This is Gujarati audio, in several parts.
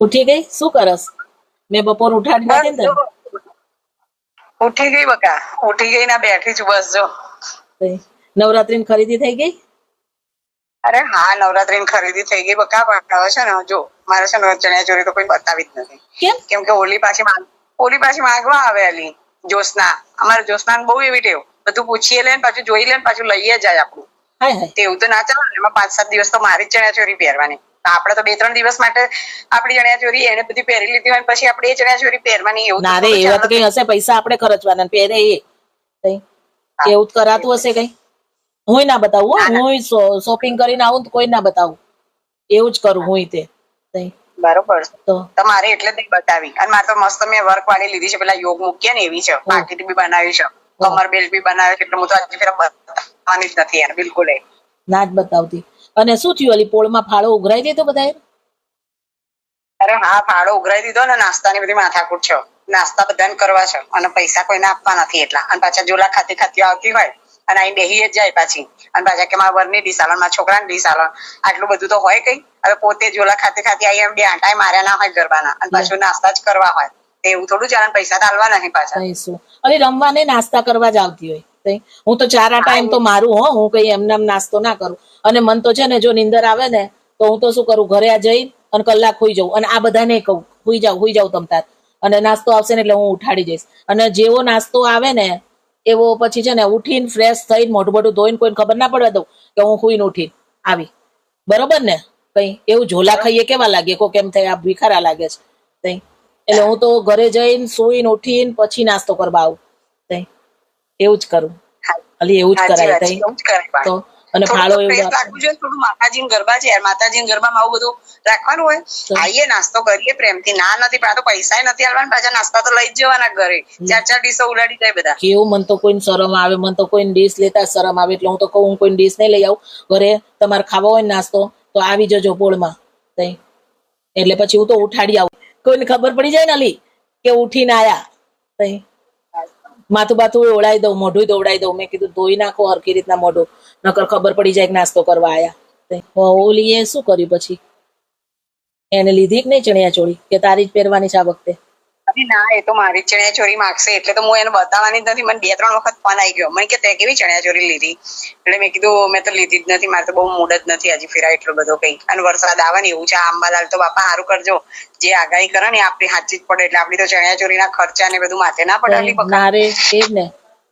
ઉઠી ગઈ? શું કરસ? મેં બપોર ઉઠાડી નથી ને ઉઠી ગઈ બકા. ઉઠી ગઈ ના બેઠી છું. બસ જો. નવરાત્રી ની ખરીદી થઈ ગઈ? અરે હા નવરાત્રી ની ખરીદી થઈ ગઈ બકા પણ હવે છે ને જો મારે છે ને ચણિયા ચોરી તો કોઈ બતાવી જ નથી. કેમ? કેમ કે ઓલી પાછી માંગ હોલી પાછી માંગવા આવે અલી જોશના અમારે જોશના બહુ એવી ટેવ. બધું પૂછીએ લે પાછું જોઈ લે પાછું લઈએ જાય આપણું. તેવું તો ના ચાલે એમાં પાંચ સાત દિવસ તો મારી જ ચણિયા ચોરી પહેરવાની. આપણે તો બે ત્રણ દિવસ માટે આપણી ચણિયા ચોરી એને બધી પહેરી લીધી હોય પછી આપણે એ ચણિયા ચોરી પહેરવાની એવું ના રે એવા તો કઈ હશે પૈસા આપણે ખર્ચવાના પહેરે એ. એવું કરાતું હશે કઈ? હું ના બતાવું હું શોપિંગ કરીને આવું તો કોઈ ના બતાવું. એવું જ કરું હું તે. બરોબર. તો? તમારે એટલે જ બતાવી. અને મારે તો મસ્ત મેં વર્ક વાળી લીધી છે પેલા યોગ મૂકીએ ને એવી છે. પાકીટ બી બનાવી છે. કમર બેલ્ટ બી બનાવે છે એટલે હું તો આજે ફેરા બતાવવાની જ નથી યાર બિલકુલ એ. ના જ બતાવતી. અને શું થયું? અલી પોળમાં ફાળો ઉઘરાઈ દીધો બધાએ? અરે હા ફાળો ઉઘરાઈ દીધો ને નાસ્તાની બધી માથાકૂટ છે. નાસ્તા બધાને કરવા છે. અને પૈસા કોઈને આપવા નથી એટલા. અને પાછા જોલા ખાતી ખાતી આવતી હોય અને અહીં બેહી જ જાય પાછી. અને પાછા કે મારા વરની ડીસ આલો મારા છોકરાની ડીસ આલો આટલું બધું તો હોય કઈ. હવે પોતે જોલા ખાતી ખાતી આઈ એમ બે આંટા માર્યા ના હોય ગરબાના. અને પાછું નાસ્તા જ કરવા હોય. એવું થોડું ચાલે પૈસા તો આલવા નહીં પાછા. અરે રમવા ને નાસ્તા કરવા જ આવતી હોય. તઈ હું તો ચારા ટાઈમ તો મારું હો હું કઈ એમને એમ નાસ્તો ના કરું. અને મન તો છે ને જો નીંદર આવે ને તો હું તો શું કરું ઘરે આ જઈ અને કલાક હોઈ જાઉં. અને આ બધાને કહું હોઈ જાઉં હોઈ જાઉં તમ તાર. અને નાસ્તો આવશે ને એટલે હું ઉઠાડી જઈશ અને જેવો નાસ્તો આવે ને એવો પછી છે ને ઉઠીને ફ્રેશ થઈને મોઢું મોઢું ધોઈને કોઈને ખબર ના પડવા દઉં કે હું હુઈને ઉઠી આવી. બરોબર ને? કઈ એવું ઝોલા ખાઈએ કેવા લાગે? કો કેમ થાય આ ભીખારા લાગે છે. એટલે હું તો ઘરે જઈને સુઈને ઉઠીને પછી નાસ્તો કરવા આવું. એવું જ કરું. અલી એવું જ કરાય તઈ. તો અને ફાળો એવું રાખવું જોઈએ થોડું માતાજીના ગરબા છે યાર માતાજીના ગરબામાં આવું બધું રાખવાનું હોય. આઈએ નાસ્તો કરીએ પ્રેમથી. ના નથી પણ તો પૈસા નથી આલવાના પાછા નાસ્તા તો લઈ જ જવાના ઘરે. ચાર ચાર ડીશો ઉડાડી જાય બધા. કેવું મન તો કોઈને શરમ આવે મન તો કોઈને ડીશ લેતા શરમ આવે એટલે હું તો કહું હું કોઈ ડીશ નહીં લઈ આવું. ઘરે તમારે ખાવા હોય ને નાસ્તો તો આવી જજો પોળમાં તઈ. એટલે પછી હું તો ઉઠાડી આવું. કોઈને ખબર પડી જાય ને અલી કે ઉઠીને આયા તઈ. માથું બાથું ઓળાઈ દઉં, મોઢું દોવડાઈ દઉં. મેં કીધું, ધોઈ નાખો હરકી રીતના મોઢું. નકર ખબર પડી જાય નાસ્તો કરવા આયા. ઓલી એ શું કર્યું પછી? એને લીધી કે નહીં ચણિયા ચોળી કે તારી જ પહેરવાની છે આ વખતે? ના એ તો મારી ચણિયા ચોરી માગશે એટલે તો હું એને બતાવવાની જ નથી. મને બે ત્રણ વખત ફોન આવી ગયો મને કે તે કેવી ચણિયા ચોરી લીધી? એટલે મેં કીધું મેં તો લીધી જ નથી. મારે તો બહુ મૂડ જ નથી હજી ફેરા એટલો બધો કઈ અને વરસાદ આવે ને એવું છે આંબા અંબાલાલ તો બાપા સારું કરજો. જે આગાહી કરે ને આપણી સાચી જ પડે એટલે આપણી તો ચણિયા ચોરીના ખર્ચા ને બધું માથે ના પડે અલી બકા. ના રે એ જ ને.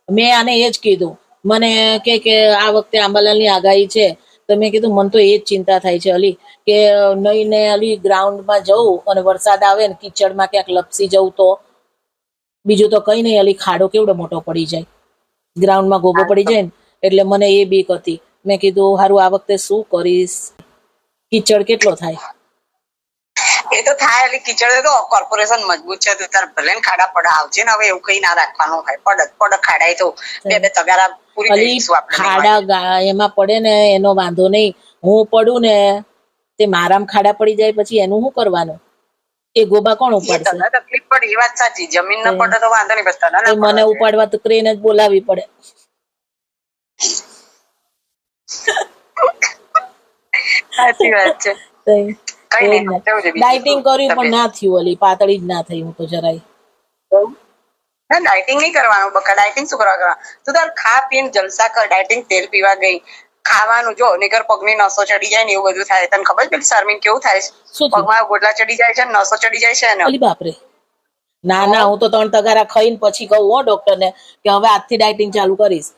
મેં આને એ જ કીધું. મને કે કે આ વખતે આંબાલાલની આગાહી છે. તો મેં કીધું મને તો એ જ ચિંતા થાય છે અલી કે નહીં ને અલી ગ્રાઉન્ડમાં જવું અને વરસાદ આવે ને કિચડમાં ક્યાંક લપસી જવું તો બીજું તો કઈ નહીં અલી ખાડો કેવડો મોટો પડી જાય. ગ્રાઉન્ડમાં ગોબો પડી જાય ને એટલે મને એ બીક હતી. મેં કીધું હારું આ વખતે શું કરીશ? કિચડ કેટલો થાય? એ તો થાય એટલે કિચડ તો કોર્પોરેશન મજબૂત છે તો તાર ભલે ખાડા પડા આવશે ને હવે એવું કઈ ના રાખવાનું હોય. પડક પડક ખાડા તો બે બે તગારા પૂરી દઈશું આપણે ખાડા એમાં પડે ને એનો વાંધો નહીં. હું પડું ને તે મારામ ખાડા પડી જાય પછી એનું શું કરવાનું? એ ગોબા કોણ ઉપાડશે તને તકલીફ પડે એ વાત સાચી. જમીન ન પડે તો વાંધો નહીં બસ તને મને ઉપાડવા તો ક્રેન જ બોલાવી પડે. સાચી વાત છે. ડાયટિંગ કર્યું પણ ના થયું ઓલી પાતળી જ ના થઈ હું તો જરાય. ના ડાયટિંગ નહીં કરવાનું બકા ડાયટિંગ શું કરવા કરવા? તું તાર ખા પીને જલસા કર ડાયટિંગ તેલ પીવા ગઈ. ખાવાનું જો નહીકર પગની નસો ચડી જાય ને એવું બધું થાય. તને ખબર છે પેલી શર્મિન કેવું થાય? છે પગમાં ગોટલા ચડી જાય છે નસો ચડી જાય છે ને? અલી બાપરે. ના ના હું તો ત્રણ તગારા ખાઈને પછી કહું હો ડોક્ટર ને કે હવે આજથી ડાયટિંગ ચાલુ કરીશ.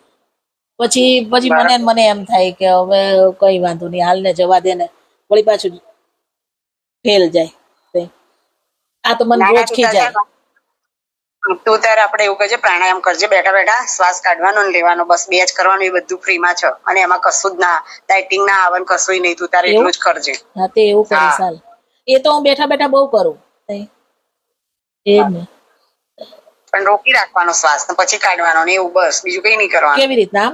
પછી પછી મને મને એમ થાય કે હવે કઈ વાંધો નહીં હાલ ને જવા દે ને. વળી પાછું ફેલ જાય. આ તો મન રોજ ખીજાય તારે- તું ત્યારે આપણે એવું કરજે પ્રાણાયામ કરજે બેઠા બેઠા શ્વાસ કાઢવાનો ને લેવાનો બસ બે જ કરવાનું એ બધું ફ્રીમાં છે. અને એમાં કશું જ ના ડાયટિંગ ના આવે કશું નહીં તું તારે એટલું જ કરજે. હા તે એવું કરે સાલ એ તો હું બેઠા બેઠા બહુ કરું. એ પણ રોકી રાખવાનો શ્વાસ ને પછી કાઢવાનો ને એવું બસ બીજું કઈ નહીં કરવાનું. કેવી રીતના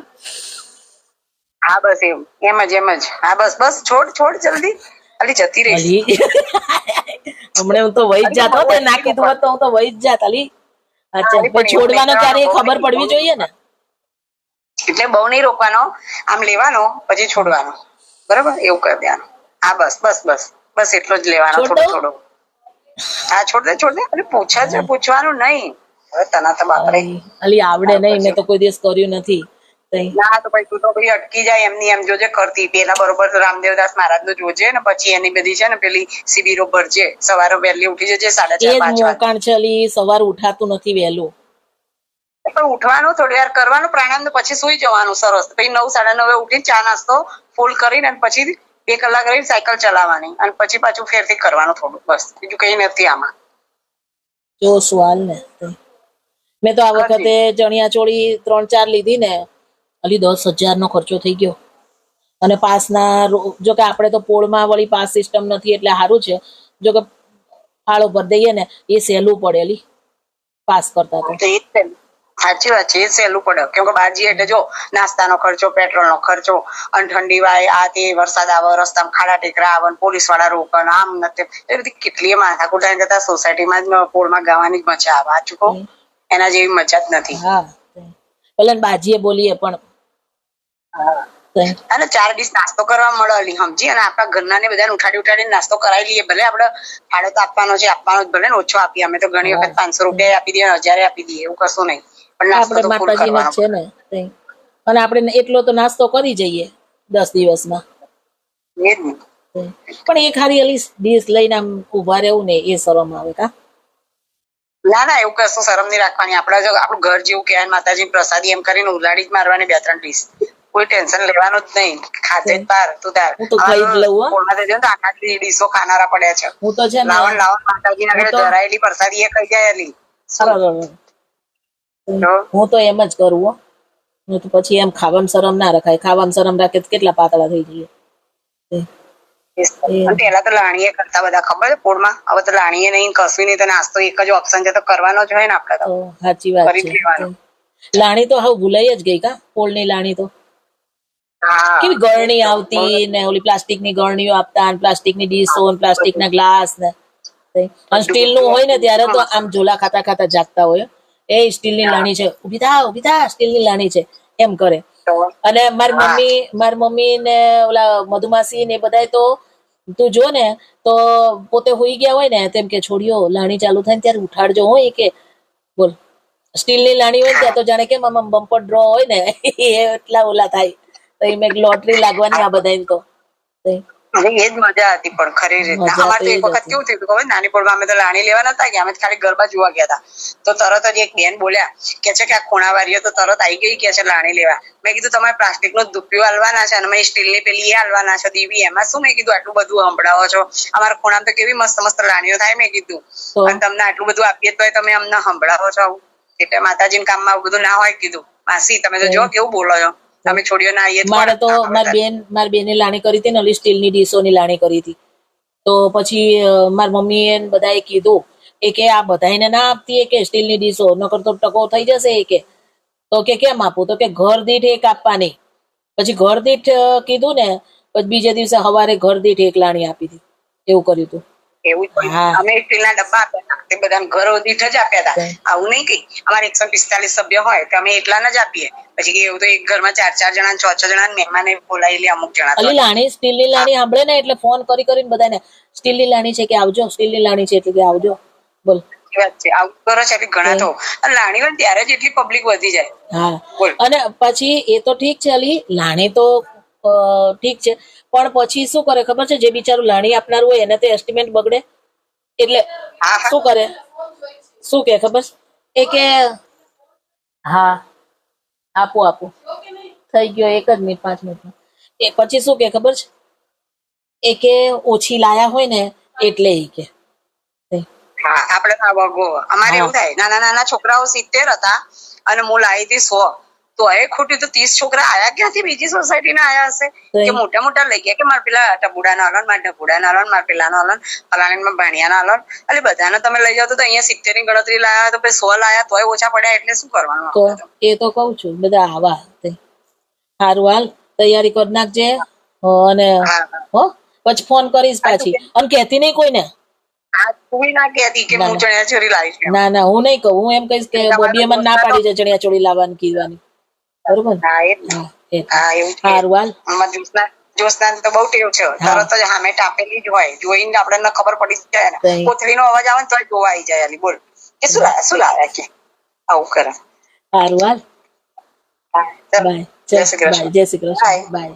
હા બસ એવું એમ જ એમ જ. હા બસ બસ છોડ છોડ જલ્દી. અલી જતી રહી હમણે હું તો વહી જ જાત હો તે ના કીધું તો હું તો વહી જ જાત અલી. અચ્છા છોડવાનો ક્યારે ખબર પડવી જોઈએ ને? એટલે બહુ નહીં રોકવાનો. આમ લેવાનો પછી છોડવાનો. બરાબર? એવું કરી દેવાનું. હા બસ બસ બસ. બસ એટલો જ લેવાનો થોડો દઉં? થોડો. હા છોડ દે છોડ દે. અરે પૂછે છે પૂછવાનું નહીં. હવે તને તો બાપરે અલી આવડે નહીં મેં તો કોઈ દિવસ કર્યું નથી. ના તો પછી તું તો ભાઈ અટકી જાય એમની એમ જોજે કરતી. પેલા બરોબર રામદેવદાસ મહારાજનું જોજે ને પછી એની બધી છે ને પેલી શિબિરો ભરજે. સવારે વહેલી ઉઠી જજે સાડા ચાર પાંચ વાગે. છે સવાર ઉઠાતું નથી વહેલું. પણ ઉઠવાનું થોડી વાર કરવાનું પ્રાણાયામ પછી સુઈ જવાનું સરસ. પછી નવ સાડા નવે ઉઠીને ચા નાસ્તો ફૂલ કરીને અને પછી બે કલાક રહી સાયકલ ચલાવવાની. અને પછી પાછું ફેરથી કરવાનું થોડું બસ. બીજું કઈ નથી આમાં. જો સવાલ ને. મેં તો આ વખતે ચણિયા ચોળી ત્રણ ચાર લીધી ને અલી દસ હજારનો ખર્ચો થઈ ગયો. અને પાસના જો કે આપણે તો પોળમાં વળી પાસ સિસ્ટમ નથી એટલે સારું છે. જો કે ફાળો ભર દઈએ ને એ સહેલું પડે અલી પાસ કરતા તો. સાચી વાત છે એ સહેલું પડે. કેમ કે બાજી એટલે જો નાસ્તાનો ખર્ચો પેટ્રોલનો ખર્ચો અને ઠંડી વાય આ તે વરસાદ આવે રસ્તામાં ખાડા ટેકરા આવે પોલીસવાળા રોકન આમ નથી એ બધી કેટલી માથાકૂટ કરતા સોસાયટીમાં જ પોળમાં ગાવાની જ મજા આવે. આ ચૂકો એના જેવી મજા જ નથી. હા. ભલે બાજીએ બોલીએ પણ. અને ચાર ડીશ નાસ્તો કરવા મળે અલી સમજી? અને આપણા ઘરના ને બધાને ઉઠાડી ઉઠાડીને નાસ્તો કરાવી લઈએ. ભલે આપણે ફાળો તો આપવાનો છે આપવાનો જ ભલે ને ઓછો આપીએ. અમે તો ઘણી વખત પાંચસો રૂપિયા આપી દઈએ હજારે આપી દઈએ એવું કશું નહીં. પણ નાસ્તો તો ફૂલ કરવાનો. છે ને અને આપણે એટલો તો નાસ્તો કરી જઈએ દસ દિવસમાં. પણ એ ખાલી અલી ડીશ લઈને આમ ઊભા રહેવું ને એ શરમ આવે કા? ના ના એવું કશું શરમ નહીં રાખવાની. આપણા જો આપણું ઘર જેવું કહેવાય માતાજી પ્રસાદી એમ કરીને ઉલાડી જ મારવાની બે ત્રણ ડીશ. કોઈ ટેન્શન લેવાનું જ નહીં. ખાતે જ પાર તું તાર હું તો ખાઈ જ લઉં. કોળમાં તો આખાથી ડીશો ખાનારા પડ્યા છે. હું તો છે લાવણ લાવણ માતાજી ના ઘરે ધરાયેલી પ્રસાદી એ કઈ. તો? હું તો એમ જ કરું હો. હું તો પછી એમ ખાવામાં શરમ ના રખાય. ખાવામાં શરમ રાખે તો કેટલા પાતળા થઈ જઈએ. પેલા તો લાણીએ કરતા બધા ખબર છે પોળમાં હવે તો લાણીએ નહીં કશું નહીં તો નાસ્તો એક જ ઓપ્શન છે તો કરવાનો જ હોય ને આપડે તો. સાચી વાત છે. લાણી તો હવે ભૂલાઈ જ ગઈ કા? પોળની લાણી તો. કેવી ગળણી આવતી ને ઓલી પ્લાસ્ટિકની ગળણીઓ આપતા અને પ્લાસ્ટિકની ડીશો ને પ્લાસ્ટિકના ગ્લાસ ને. અને સ્ટીલનું હોય ને ત્યારે તો આમ ઝોલા ખાતા ખાતા જાગતા હોય. એ સ્ટીલની લાણી છે. ઊભી થા ઊભી થા સ્ટીલની લાણી છે. એમ કરે. અને મારી મમ્મી મારી મમ્મી ને ઓલા મધુમાસી ને બધાય તો તું જો ને તો પોતે હોઈ ગયા હોય ને તેમ કે છોડીઓ લાણી ચાલુ થાય ને ત્યારે ઉઠાડજો હોય કે. બોલ. સ્ટીલની લાણી હોય ત્યાં તો જાણે કેમ આમ બમ્પર ડ્રો હોય ને. એટલા ઓલા થાય. તો મેં લોટરી લાગવાની આ બધા તો એ જ મજા હતી પણ ખરી રીતે. અમારે તો એક વખત કેવું થયું ખબર? નાની પોળમાં અમે તો લાણી લેવા નતા ગયા અમે ખાલી ગરબા જોવા ગયા હતા. તો તરત જ એક બેન બોલ્યા કે છે કે આ ખૂણાવારીઓ તો તરત આવી ગઈ કે છે લાણી લેવા. મેં કીધું તમારે પ્લાસ્ટિક નો દુપ્યું હાલવાના છે અને મેં સ્ટીલની પેલી એ હાલવાના છે દીવી. એમાં શું મેં કીધું? આટલું બધું સંભળાવો છો. અમારા ખૂણામાં તો કેવી મસ્ત મસ્ત લાણીઓ થાય મેં કીધું. અને તમને આટલું બધું આપીએ તો તમે અમને સંભળાવો છો આવું. એટલે માતાજીના કામમાં આવું બધું ના હોય કીધું. માસી તમે તો જો કેવું બોલો છો? તમે છોડીઓ ના આવીએ મારે તો મારી બેન મારી બેને લાણી કરી હતી ને ઓલી સ્ટીલની ડીશોની લાણી કરી હતી. તો પછી મારી મમ્મીએ બધાએ કીધું એ કે આ બધાને ના આપતી કે સ્ટીલની ડીશો નકર તો ટકો થઈ જશે એ કે. તો કે કેમ આપું? તો કે ઘર દીઠ એક આપવાની. પછી ઘર દીઠ કીધું ને પછી બીજે દિવસે સવારે ઘર દીઠ એક લાણી આપી હતી. એવું કર્યું હતું એવું. અમે સ્ટીલના ડબ્બા આપ્યા તે બધાને ઘરો દીઠ જ આપ્યા હતા. આવું નહીં કઈ અમારે એકસો પિસ્તાલીસ સભ્ય હોય તો અમે એટલા જ આપીએ. પછી કે એવું તો એક ઘરમાં ચાર ચાર જણા છ છ જણા મહેમાન બોલાવી લે અમુક જણા અલી લાણી સ્ટીલની લાણી સાંભળે ને એટલે ફોન કરી કરીને બધાને સ્ટીલની લાણી છે કે આવજો? સ્ટીલની લાણી છે એટલે કે આવજો? બોલ. અને પછી એ તો ઠીક છે અલી લાણી તો ઠીક છે. પણ પછી શું કરે ખબર છે? જે બિચારું લાણી આપનારું હોય એને તો એસ્ટિમેટ બગડે. એટલે શું કરે? શું કે ખબર? એ કે હા. આપો આપો. થઈ ગયો એક જ મિનિટ પાંચ મિનિટમાં એ પછી શું કે ખબર છે? એ કે ઓછી લાયા હોય ને એટલે એ કે. હા આપડે આ વગો અમારે એવું થાય નાના નાના છોકરાઓ સિત્તેર હતા અને હું લાવી હતી સો. તો એ ખોટી તો ત્રીસ છોકરા આયા ક્યાંથી? બીજી સોસાયટી ના આયા હશે. કે મોટા મોટા લઈ ગયા કે મારા પેલા ટબુડા ના હલન મારા ઢબુડા ના હલન મારા પેલા ના અલન ફલાણી માં ભાણિયા ના હલન? એટલે બધાને તમે લઈ જાઓ તો અહીંયા સિત્તેરની ગણતરી લાયા તો પછી સો લાયા તોય ઓછા પડ્યા એટલે શું કરવાનું તો એ તો કઉ છું બધા આવા સારું હારું હાલ તૈયારી કરી નાખજે. અને હા, પછી ફોન કરીશ પાછી. અને કહેતી નહીં કોઈને? ના ના, હું નહીં કહું. હું એમ કહીશ કે બોબીએ મને ના પાડી છે ચણિયા ચોળી લાવવાની કીધવાની. બરોબર. જ્યુસના જ્યોત્સના તો બહુ ટેવ છે. તરત જ હામે ટાપેલી જ હોય. જોઈને આપણને ખબર પડી જાય તઈ. ને અવાજ આવે ને તો જોવા આવી જાય અલી બોલ. કે શું લાવે શું લાવે કે? આવું કરે. સારું હાલ. બાય. જય શ્રી કૃષ્ણ. બાય જય શ્રી કૃષ્ણ. બાય.